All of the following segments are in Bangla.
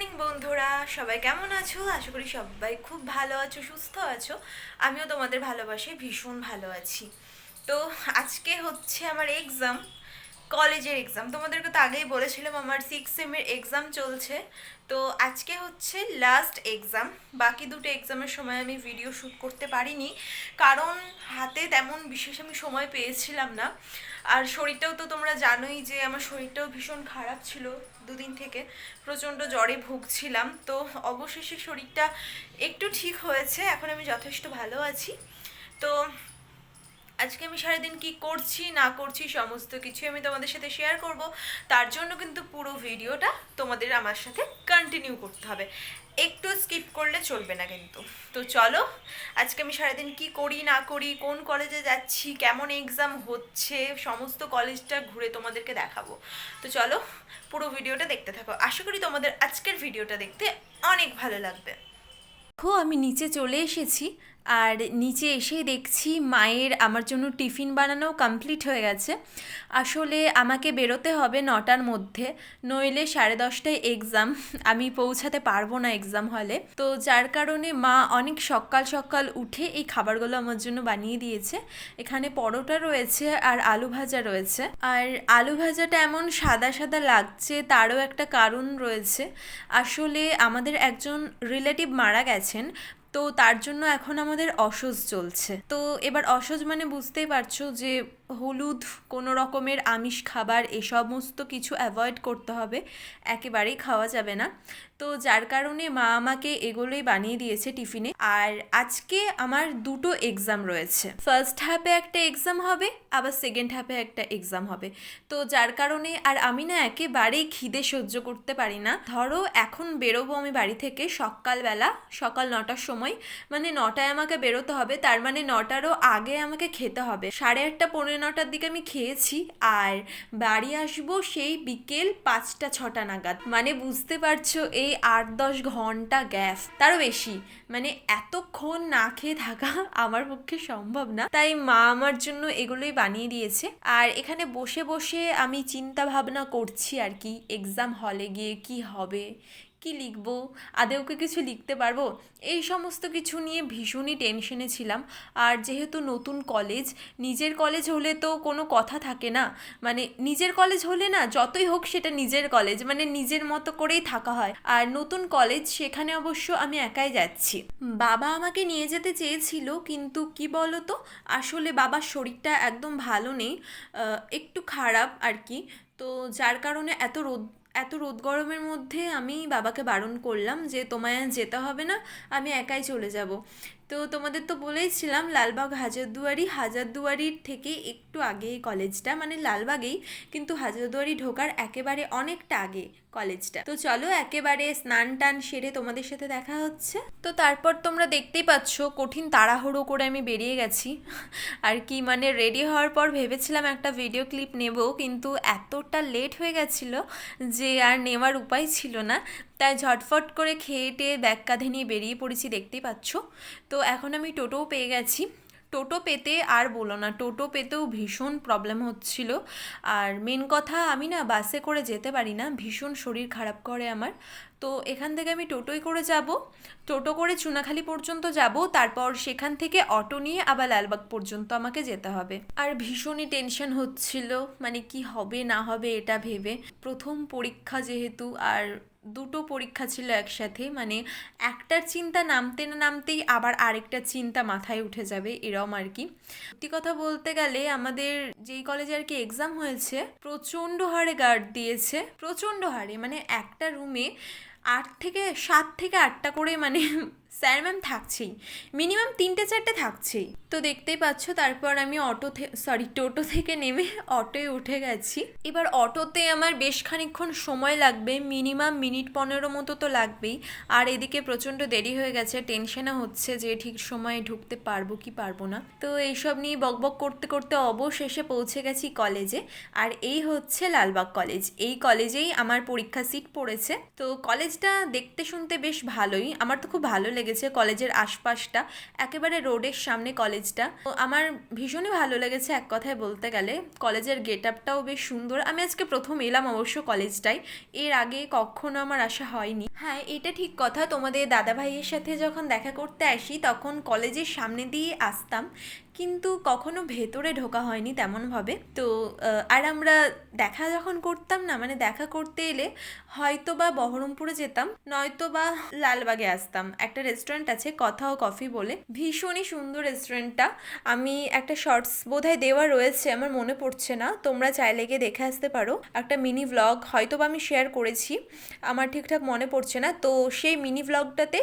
মর্নিং বন্ধুরা। সবাই কেমন আছো? আশা করি সবাই খুব ভালো আছো, সুস্থ আছো। আমিও তোমাদের ভালোবাসি ভীষণ ভালো আছি। তো আজকে হচ্ছে আমার এক্সাম কলেজের এক্সাম তোমাদেরকে তো আগেই বলেছিলাম আমার সিক্স সেমের এক্সাম চলছে। তো আজকে হচ্ছে লাস্ট এক্সাম বাকি দুটো এক্সামের সময় আমি ভিডিও শ্যুট করতে পারিনি। কারণ হাতে তেমন বিশেষ আমি সময় পেয়েছিলাম না। আর শরীরটাও তো তোমরা জানোই যে আমার শরীরটাও ভীষণ খারাপ ছিল দুদিন থেকে। প্রচণ্ড জ্বরে ভুগছিলাম। তো অবশেষে শরীরটা একটু ঠিক হয়েছে। এখন আমি যথেষ্ট ভালো আছি। তো আজকে আমি সারাদিন কি করছি, না করছি, সমস্ত কিছু আমি তোমাদের সাথে শেয়ার করব। তার জন্য কিন্তু পুরো ভিডিওটা তোমাদের আমার সাথে কন্টিনিউ করতে হবে। একটু স্কিপ করলে চলবে না কিন্তু। তো চলো, আজকে আমি সারাদিন কি করি, না করি, কোন কলেজে যাচ্ছি, কেমন এক্সাম হচ্ছে, সমস্ত কলেজটা ঘুরে তোমাদেরকে দেখাবো। তো চলো, পুরো ভিডিওটা দেখতে থাকো। আশা করি তোমাদের আজকের ভিডিওটা দেখতে অনেক ভালো লাগবে। দেখো, আমি নিচে চলে এসেছি। আর নিচে এসেই দেখছি মায়ের আমার জন্য টিফিন বানানো কমপ্লিট হয়ে গেছে। আসলে আমাকে বেরোতে হবে নটার মধ্যে, নইলে সাড়ে দশটায় এক্সাম আমি পৌঁছাতে পারব না এক্সাম হলে তো যার কারণে মা অনেক সকাল সকাল উঠে এই খাবারগুলো আমার জন্য বানিয়ে দিয়েছে। এখানে পরোটা রয়েছে আর আলু ভাজা রয়েছে। আর আলু ভাজাটা এমন সাদা সাদা লাগছে, তারও একটা কারণ রয়েছে। আসলে আমাদের একজন রিলেটিভ মারা গেছেন তো তার জন্য এখন আমাদের অসজ চলছে। তো এবার অসজ মানে বুঝতেই পারছ যে হলুদ, কোনো রকমের আমিষ খাবার, এ সমস্ত কিছু অ্যাভয়েড করতে হবে। একেবারেই খাওয়া যাবে না। তো যার কারণে মা আমাকে এগুলোই বানিয়ে দিয়েছে টিফিনে। আর আজকে আমার দুটো এক্সাম রয়েছে। ফার্স্ট হাফে একটা এক্সাম হবে, আবার সেকেন্ড হাফে একটা এক্সাম হবে। তো যার কারণে আর আমি না একেবারেই খিদে সহ্য করতে পারি না। ধরো এখন বেরোবো আমি বাড়ি থেকে সকালবেলা, সকাল নটার সময়। মানে নটায় আমাকে বেরোতে হবে, তার মানে নটারও আগে আমাকে খেতে হবে। সাড়ে আটটা পনেরো নটার দিকে আমি খেয়েছি, আর বাড়ি আসব সেই বিকেল পাঁচটা, ছটা নাগাদ। মানে বুঝতে পারছ, এই আট দশ ঘণ্টা গ্যাস। তারও বেশি। মানে এতক্ষণ না খেয়ে থাকা আমার পক্ষে সম্ভব না। তাই মা আমার জন্য এগুলোই বানিয়ে দিয়েছে। আর এখানে বসে বসে আমি চিন্তা ভাবনা করছি আর কি। এক্সাম হলে গিয়ে কি হবে? কি লিখব? আদেও কিছু লিখতে পারব? এই সমস্ত কিছু নিয়ে ভীষণই টেনশনে ছিলাম। আর যেহেতু নতুন কলেজ নিজের কলেজ হলে তো কোনো কথা থাকে না। মানে নিজের কলেজ হলে না, যতই হোক সেটা নিজের কলেজ মানে নিজের মতো করেই থাকা হয়। আর নতুন কলেজ সেখানে অবশ্য আমি একাই যাচ্ছি। বাবা আমাকে নিয়ে যেতে চেয়েছিল, কিন্তু কি বলো তো আসলে বাবার শরীরটা একদম ভালো নেই। একটু খারাপ আর কি। তো যার কারণে এত রোদ এত রোদ গরমের মধ্যে আমি বাবাকে বারণ করলাম যে তোমায় যেতে হবে না, আমি একাই চলে যাব। তো তোমাদের তো বলেইছিলাম, লালবাগ হাজারদুয়ারি, হাজারদুয়ারির থেকে একটু আগে কলেজটা মানে লালবাগেই, কিন্তু হাজারদুয়ারি ঢোকার একেবারে অনেকটা আগে কলেজটা। তো চলো একেবারে স্নান টান সেরে তোমাদের সাথে দেখা হচ্ছে। তো তারপর তোমরা দেখতেই পাচ্ছ, কঠিন তাড়াহুড়ো করে আমি বেরিয়ে গেছি। আর কি মানে রেডি হওয়ার পর ভেবেছিলাম একটা ভিডিও ক্লিপ নেব, কিন্তু এতটা লেট হয়ে গেছিল যে আর নেওয়ার উপায় ছিল না। তাই ঝটফট করে খেয়ে টেয়ে ব্যাগ কাঁধে নিয়ে বেরিয়ে পড়েছি, দেখতেই পাচ্ছ? তো এখন আমি টোটোও পেয়ে গেছি। টোটো পেতে আর বলো না, টোটো পেতেও ভীষণ প্রবলেম হচ্ছিল। আর মেন কথা, আমি না বাসে করে যেতে পারি না, ভীষণ শরীর খারাপ করে আমার। তো এখান থেকে আমি টোটোই করে যাব। টোটো করে চুনাখালি পর্যন্ত যাব, তারপর সেখান থেকে অটো নিয়ে আবার লালবাগ পর্যন্ত আমাকে যেতে হবে। আর ভীষণই টেনশন হচ্ছিল মানে কি হবে না হবে এটা ভেবে। প্রথম পরীক্ষা যেহেতু, আর দুটো পরীক্ষা ছিল একসাথে মানে একটার চিন্তা নামতে না নামতেই আবার আরেকটা চিন্তা মাথায় উঠে যাবে এরম আর কি। সত্যি কথা বলতে গেলে আমাদের যেই কলেজে আর কি এক্সাম হয়েছে, প্রচণ্ড হারে গার্ড দিয়েছে, প্রচণ্ড হারে মানে একটা রুমে আট থেকে সাত থেকে আটটা করে মানে স্যার ম্যাম থাকছেই। মিনিমাম তিনটে চারটে থাকছেই। তো দেখতেই পাচ্ছ, তারপর আমি অটো সরি টোটো থেকে নেমে অটোয় উঠে গেছি। এবার অটোতে আমার বেশ খানিকক্ষণ সময় লাগবে, মিনিমাম মিনিট পনেরো মতো তো লাগবেই। আর এদিকে প্রচণ্ড দেরি হয়ে গেছে টেনশনে হচ্ছে যে ঠিক সময়ে ঢুকতে পারব কি পারব না। তো এইসব নিয়ে বকবক করতে করতে অবশেষে পৌঁছে গেছি কলেজে। আর এই হচ্ছে লালবাগ কলেজ। এই কলেজেই আমার পরীক্ষা সিট পড়েছে। তো কলেজটা দেখতে শুনতে বেশ ভালোই। আমার তো খুব ভালো লেগেছে কলেজের আশপাশটা, একেবারে রোডের সামনে কলেজটা। তো আমার ভীষণই ভালো লেগেছে এক কথায় বলতে গেলে। কলেজের গেট আপটাও বেশ সুন্দর। আমি আজকে প্রথম এলাম অবশ্য কলেজটায়। এর আগে কখনো আমার আসা হয়নি। হ্যাঁ এটা ঠিক কথা। তোমাদের দাদা ভাইয়ের সাথে যখন দেখা করতে আসি, তখন কলেজের সামনে দিয়ে আসতাম। কিন্তু কখনো ভেতরে ঢোকা হয়নি তেমনভাবে। তো আর আমরা দেখা যখন করতাম না মানে দেখা করতে এলে হয়তো বা বহরমপুরে যেতাম নয়তো বা লালবাগে আসতাম। একটা রেস্টুরেন্ট আছে কথা ও কফি বলে। ভীষণই সুন্দর রেস্টুরেন্টটা আমি একটা শর্টস বোধহয় দেওয়া রয়েছে, আমার মনে পড়ছে না। তোমরা চাইলে গিয়ে দেখে আসতে পারো। একটা মিনি ভ্লগ হয়তো বা আমি শেয়ার করেছি, আমার ঠিকঠাক মনে পড়ছে না। তো, সেই মিনি ভ্লগটাতে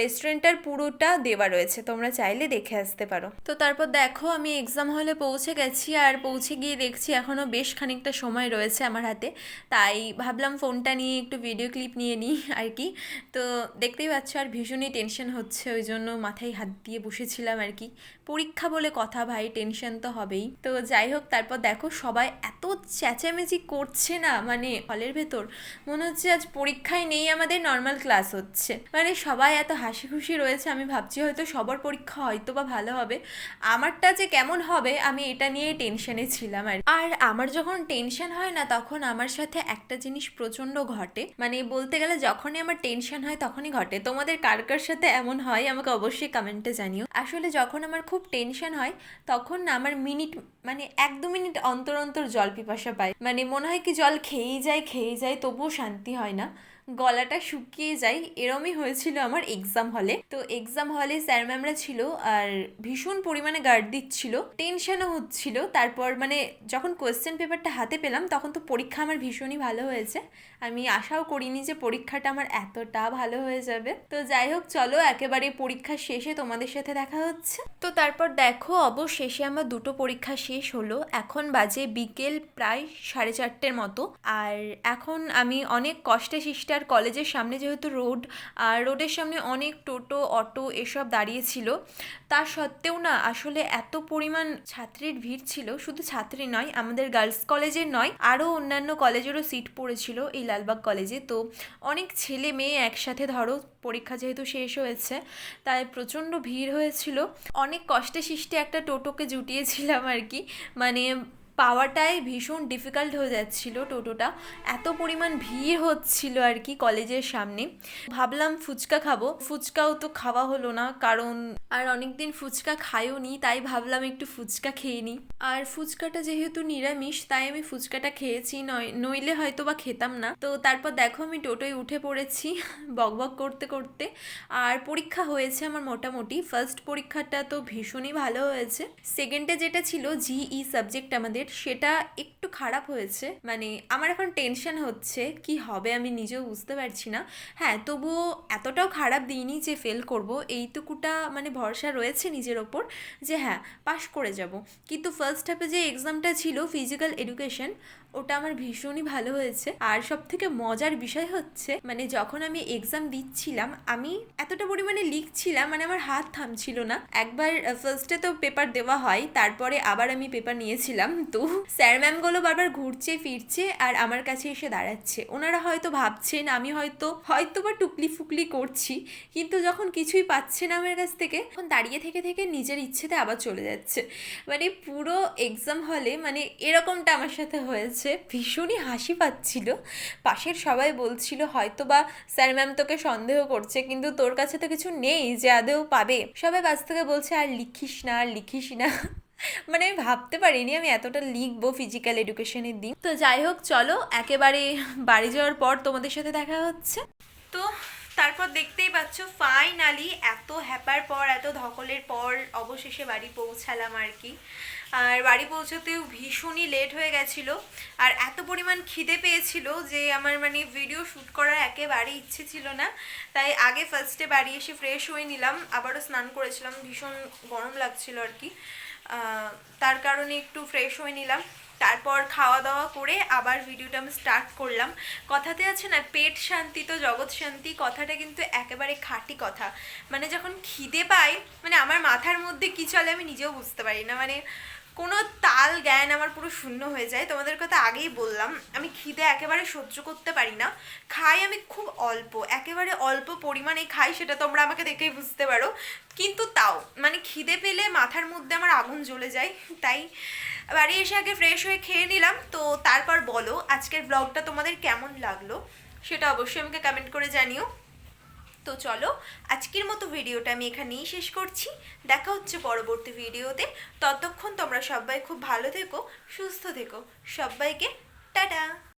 রেস্টুরেন্টটার পুরোটা দেওয়া রয়েছে, তোমরা চাইলে দেখে আসতে পারো। তো, তারপর দেখো আমি এক্সাম হলে পৌঁছে গেছি আর পৌঁছে গিয়ে দেখছি এখনও বেশ খানিকটা সময় রয়েছে আমার হাতে। তাই ভাবলাম ফোনটা নিয়ে একটু ভিডিও ক্লিপ নিয়ে নিই আর কি। তো দেখতেই পাচ্ছ আর ভীষণই টেনশন হচ্ছে, ওই জন্য মাথায় হাত দিয়ে বসেছিলাম আর কি। পরীক্ষা বলে কথা ভাই টেনশন তো হবেই। তো যাই হোক, তারপর দেখো সবাই এত চেঁচামেচি করছে না মানে হলের ভেতর। মনে হচ্ছে আজ পরীক্ষায় নেই আমাদের নর্মাল ক্লাস হচ্ছে। মানে সবাই এত হাসি খুশি রয়েছে, আমি ভাবছি হয়তো সবার পরীক্ষা হয়তো বা ভালো হবে। আমারটা যে কেমন হবে, আমি এটা নিয়েই টেনশনে ছিলাম আর আর আমার যখন টেনশন হয় না, তখন আমার সাথে একটা জিনিস প্রচণ্ড ঘটে। মানে বলতে গেলে যখনই আমার টেনশন হয়, তখনই ঘটে। তোমাদের কার কার সাথে এমন হয়, আমাকে অবশ্যই কমেন্টে জানিও। আসলে যখন আমার খুব টেনশন হয়, তখন না আমার মিনিট মানে এক দু মিনিট অন্তর অন্তর জল পিপাসা পায় মানে মনে হয় কি জল খেয়েই যায় খেয়েই যায়, তবুও শান্তি হয় না। গলাটা শুকিয়ে যায়, এরমই হয়েছিল আমার এক্সাম হলে তো এক্সাম হলে স্যার ম্যামরা ছিল আর ভীষণ পরিমাণে গার্ড দিচ্ছিল টেনশনও হচ্ছিল। তারপর মানে যখন কোয়েশ্চেন পেপারটা হাতে পেলাম, তখন তো পরীক্ষা আমার ভীষণই ভালো হয়েছে। আমি আশাও করিনি যে পরীক্ষাটা আমার এতটা ভালো হয়ে যাবে। তো যাই হোক, চলো একেবারে পরীক্ষা শেষে তোমাদের সাথে দেখা হচ্ছে। তো তারপর দেখো, অবশেষে আমার দুটো পরীক্ষা শেষ হলো। এখন বাজে বিকেল প্রায় সাড়ে চারটের মতো। আর এখন আমি অনেক কষ্টে সৃষ্টি আর কলেজের সামনে যেহেতু রোড, আর রোডের সামনে অনেক টোটো, অটো এসব দাঁড়িয়েছিল। তা সত্ত্বেও না, আসলে এত পরিমাণ ছাত্রীর ভিড় ছিল। শুধু ছাত্রী নয়, আমাদের গার্লস কলেজের নয়, আরও অন্যান্য কলেজেরও সিট পড়েছিল এই লালবাগ কলেজে। তো অনেক ছেলে মেয়ে একসাথে ধরো, পরীক্ষা যেহেতু শেষ হয়েছে, তাই প্রচণ্ড ভিড় হয়েছিল। অনেক কষ্টে সৃষ্টে একটা টোটোকে জুটিয়েছিলাম আর কি। মানে পাওয়াটাই ভীষণ ডিফিকাল্ট হয়ে যাচ্ছিল টোটোটা। এত পরিমাণ ভিড় হচ্ছিল আর কি কলেজের সামনে। ভাবলাম ফুচকা খাব। ফুচকাও তো খাওয়া হলো না, কারণ আর অনেকদিন ফুচকা খাইও নি তাই ভাবলাম একটু ফুচকা খেয়ে নিই। আর ফুচকাটা যেহেতু নিরামিষ, তাই আমি ফুচকাটা খেয়েছি, নয়, নইলে হয়তো বা খেতাম না। তো তারপর দেখো আমি টোটোয় উঠে পড়েছি বকবক করতে করতে। আর পরীক্ষা হয়েছে আমার মোটামুটি। ফার্স্ট পরীক্ষাটা তো ভীষণই ভালো হয়েছে। সেকেন্ডে যেটা ছিল জিই সাবজেক্ট আমাদের সেটা একটু খারাপ হয়েছে। মানে আমার এখন টেনশন হচ্ছে, কি হবে আমি নিজেও বুঝতে পারছি না। হ্যাঁ তবুও এতটাও খারাপ দিইনি যে ফেল করব, এইটুকুটা মানে ভরসা রয়েছে নিজের ওপর যে হ্যাঁ পাশ করে যাব। কিন্তু ফার্স্ট হাফে যে এক্সামটা ছিল ফিজিক্যাল এডুকেশন ওটা আমার ভীষণই ভালো হয়েছে। আর সব থেকে মজার বিষয় হচ্ছে মানে যখন আমি এক্সাম দিচ্ছিলাম, আমি এতটা পরিমাণে লিখছিলাম মানে আমার হাত থামছিল না। একবার ফার্স্টে তো পেপার দেওয়া হয়, তারপরে আবার আমি পেপার নিয়েছিলাম। তো স্যার ম্যামগুলো বারবার ঘুরছে, ফিরছে, আর আমার কাছে এসে দাঁড়াচ্ছে। ওনারা হয়তো ভাবছেন, আমি হয়তো হয়তো বা টুকলি ফুকলি করছি, কিন্তু যখন কিছুই পাচ্ছে না আমার কাছ থেকে, তখন দাঁড়িয়ে থেকে থেকে নিজের ইচ্ছেতে আবার চলে যাচ্ছে। মানে পুরো এক্সাম হলে মানে এরকমটা আমার সাথে হয়েছে। ভীষণই হাসি পাচ্ছিল। পাশের সবাই বলছিল হয়তো বা স্যার ম্যাম তোকে সন্দেহ করছে, কিন্তু তোর কাছে তো কিছু নেই, যে আদেও পাবে। সবাই কাছ থেকে বলছে, আর লিখিস না, আর লিখিস না। মানে আমি ভাবতে পারিনি, আমি এতটা লিখব ফিজিক্যাল এডুকেশনের দিন। তো যাই হোক, চলো, একেবারে বাড়ি যাওয়ার পর তোমাদের সাথে দেখা হচ্ছে। তো তারপর দেখতেই পাচ্ছ ফাইনালি এত হ্যাপার পর, এত ধকলের পর অবশেষে বাড়ি পৌঁছালাম আর কি। আর বাড়ি পৌঁছতেও ভীষণই লেট হয়ে গেছিল। আর এত পরিমাণ খিদে পেয়েছিল যে আমার মানে ভিডিও শ্যুট করার একেবারেই ইচ্ছে ছিল না। তাই আগে ফার্স্টে বাড়ি এসে ফ্রেশ হয়ে নিলাম, আবারও স্নান করেছিলাম, ভীষণ গরম লাগছিল আর কি। তার কারণে একটু ফ্রেশ হয়ে নিলাম। তারপর খাওয়া দাওয়া করে আবার ভিডিওটা আমি স্টার্ট করলাম। কথাতে আছে না, পেট শান্তি তো জগৎ শান্তি, কথাটা কিন্তু একেবারে খাঁটি কথা। মানে যখন খিদে পাই মানে আমার মাথার মধ্যে কী চলে আমি নিজেও বুঝতে পারি না। মানে কোনো তাল জ্ঞান আমার পুরো শূন্য হয়ে যায়। তোমাদের কথা আগেই বললাম, আমি খিদে একেবারে সহ্য করতে পারি না। খাই আমি খুব অল্প, একেবারে অল্প পরিমাণে খাই, সেটা তোমরা আমাকে দেখেই বুঝতে পারো। কিন্তু তাও মানে খিদে পেলে মাথার মধ্যে আমার আগুন জ্বলে যায়, তাই বাড়ি এসে আগে ফ্রেশ হয়ে খেয়ে নিলাম। তো তারপর বলো, আজকের ব্লগটা তোমাদের কেমন লাগল? সেটা অবশ্যই আমাকে কমেন্ট করে জানিও। তো চলো আজকের মতো ভিডিওটা আমি এখানেই শেষ করছি। দেখা হচ্ছে পরবর্তী ভিডিওতে। ততক্ষণ তোমরা সবাই খুব ভালো থেকো, সুস্থ থেকো। সবাইকে টাটা!